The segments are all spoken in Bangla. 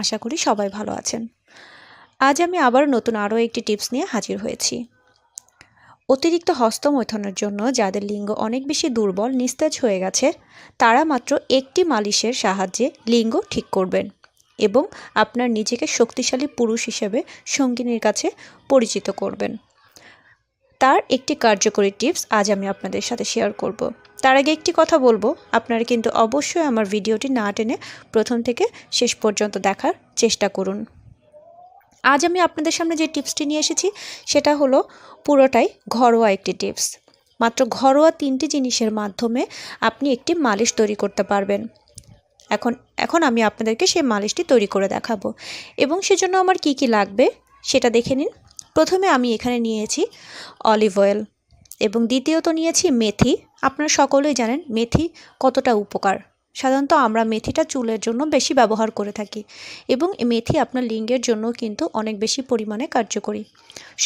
আশা করি সবাই ভালো আছেন। আজ আমি আবার নতুন আরও একটি টিপস নিয়ে হাজির হয়েছি। অতিরিক্ত হস্তমৈথনের জন্য যাদের লিঙ্গ অনেক বেশি দুর্বল, নিস্তেজ হয়ে গেছে, তারা মাত্র একটি মালিশের সাহায্যে লিঙ্গ ঠিক করবেন এবং আপনার নিজেকে শক্তিশালী পুরুষ হিসেবে সঙ্গিনীর কাছে পরিচিত করবেন। তার একটি কার্যকরী টিপস আজ আমি আপনাদের সাথে শেয়ার করব। তার আগে একটি কথা বলব, আপনারা কিন্তু অবশ্যই আমার ভিডিওটি না টেনে প্রথম থেকে শেষ পর্যন্ত দেখার চেষ্টা করুন। আজ আমি আপনাদের সামনে যে টিপসটি নিয়ে এসেছি, সেটা হলো পুরোটাই ঘরোয়া একটি টিপস। মাত্র ঘরোয়া তিনটি জিনিসের মাধ্যমে আপনি একটি মালিশ তৈরি করতে পারবেন। এখন এখন আমি আপনাদেরকে সেই মালিশটি তৈরি করে দেখাবো। এবং সেজন্য আমার কি কি লাগবে, সেটা দেখে নিন। প্রথমে আমি এখানে নিয়েছি অলিভ অয়েল এবং দ্বিতীয়ত নিয়েছি মেথি। আপনারা সকলেই জানেন মেথি কতটা উপকার। সাধারণত আমরা মেথিটা চুলের জন্য বেশি ব্যবহার করে থাকি এবং মেথি আপনার লিঙ্গের জন্য কিন্তু অনেক বেশি পরিমাণে কার্যকরী।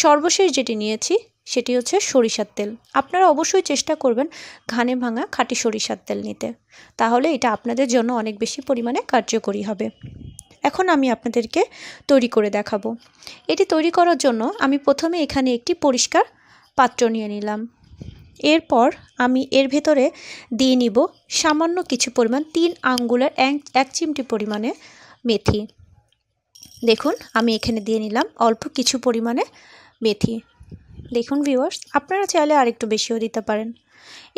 সর্বশেষ যেটি নিয়েছি সেটি হচ্ছে সরিষার তেল। আপনারা অবশ্যই চেষ্টা করবেন ঘানে ভাঙা খাঁটি সরিষার তেল নিতে। তাহলে এটা আপনাদের জন্য অনেক বেশি পরিমাণে কার্যকরী হবে। এখন আমি আপনাদেরকে তৈরি করে দেখাবো। এটি তৈরি করার জন্য আমি প্রথমে এখানে একটি পরিষ্কার পাত্র নিয়ে নিলাম। এরপর আমি এর ভেতরে দিয়ে নিব সামান্য কিছু পরিমাণ তিন আঙ্গুলের এক চিমটি পরিমাণে মেথি। দেখুন, আমি এখানে দিয়ে নিলাম অল্প কিছু পরিমাণে মেথি। দেখুন ভিউয়ার্স আপনারা চাইলে আরেকটু বেশিও দিতে পারেন।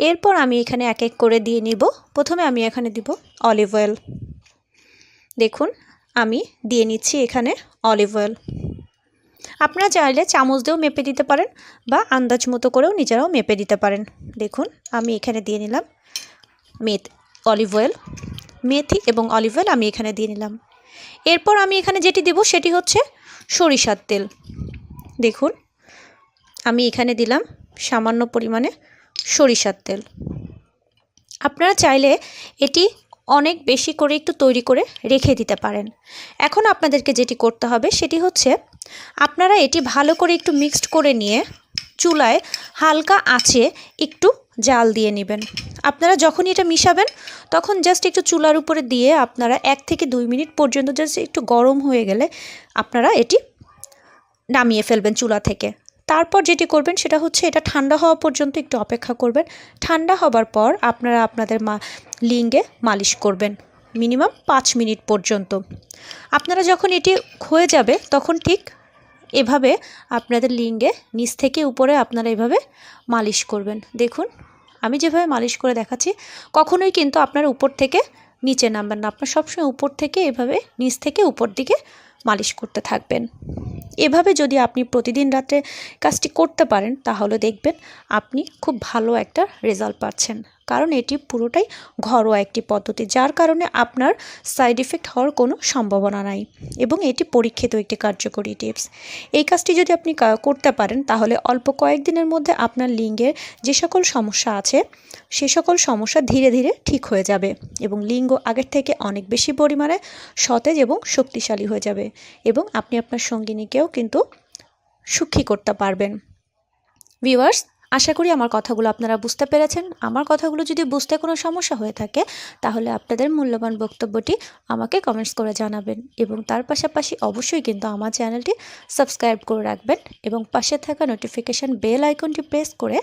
এরপর আমি এখানে এক এক করে দিয়ে নিব। প্রথমে আমি এখানে দিব অলিভ অয়েল দেখুন আমি দিয়ে নিচ্ছি এখানে অলিভ অয়েল আপনারা চাইলে চামচ দিয়েও মেপে দিতে পারেন বা আন্দাজ মতো করেও নিজেরাও মেপে দিতে পারেন। দেখুন, আমি এখানে দিয়ে নিলাম মেথ অলিভ অয়েল মেথি এবং অলিভ অয়েল আমি এখানে দিয়ে নিলাম। এরপর আমি এখানে যেটি দেব সেটি হচ্ছে সরিষার তেল। দেখুন, আমি এখানে দিলাম সামান্য পরিমাণে সরিষার তেল। আপনারা চাইলে এটি অনেক বেশি করে একটু তৈরি করে রেখে দিতে পারেন। এখন আপনাদেরকে যেটি করতে হবে সেটি হচ্ছে, আপনারা এটি ভালো করে একটু মিক্সড করে নিয়ে চুলায় হালকা আঁচে একটু জাল দিয়ে নেবেন। আপনারা যখনই এটা মিশাবেন, তখন জাস্ট একটু চুলার উপরে দিয়ে আপনারা এক থেকে দুই মিনিট পর্যন্ত জাস্ট একটু গরম হয়ে গেলে আপনারা এটি নামিয়ে ফেলবেন চুলা থেকে। তারপর যেটি করবেন সেটা হচ্ছে এটা ঠান্ডা হওয়া পর্যন্ত একটু অপেক্ষা করবেন। ঠান্ডা হবার পর আপনারা আপনাদের মা, লিঙ্গে মালিশ করবেন। মিনিমাম পাঁচ মিনিট পর্যন্ত। আপনারা যখন এটি হয়ে যাবে তখন ঠিক এভাবে আপনাদের লিঙ্গে নিচ থেকে উপরে আপনারা এভাবে মালিশ করবেন। দেখুন, আমি যেভাবে মালিশ করে দেখাচ্ছি, কখনোই কিন্তু আপনার উপর থেকে নিচে নামবেন না। আপনার সবসময় উপর থেকে এভাবে নিচ থেকে উপর দিকে মালিশ করতে থাকবেন। এভাবে যদি আপনি প্রতিদিন রাত্রে কাজটি করতে পারেন, তাহলে দেখবেন আপনি খুব ভালো একটা রেজাল্ট পাচ্ছেন। কারণ এটি পুরোটাই ঘরোয়া একটি পদ্ধতি, যার কারণে আপনার সাইড এফেক্ট হওয়ার কোনো সম্ভাবনা নাই এবং এটি পরীক্ষিত একটি কার্যকরী টিপস। এই কাজটি যদি আপনি করতে পারেন, তাহলে অল্প কয়েকদিনের মধ্যে আপনার লিঙ্গের যে সকল সমস্যা আছে, সে সকল সমস্যা ধীরে ধীরে ঠিক হয়ে যাবে এবং লিঙ্গ আগের থেকে অনেক বেশি পরিমাণে সতেজ এবং শক্তিশালী হয়ে যাবে এবং আপনি আপনার সঙ্গিনীকেও কিন্তু সুখী করতে পারবেন। ভিউয়ার্স আশা করি আমার কথাগুলো আপনারা বুঝতে পেরেছেন। আমার কথাগুলো যদি বুঝতে কোনো সমস্যা হয়ে থাকে, তাহলে আপনাদের মূল্যবান বক্তব্যটি আমাকে কমেন্টস করে জানাবেন এবং তার পাশাপাশি অবশ্যই কিন্তু আমার চ্যানেলটি সাবস্ক্রাইব করে রাখবেন এবং পাশে থাকা নোটিফিকেশান বেল আইকনটি প্রেস করে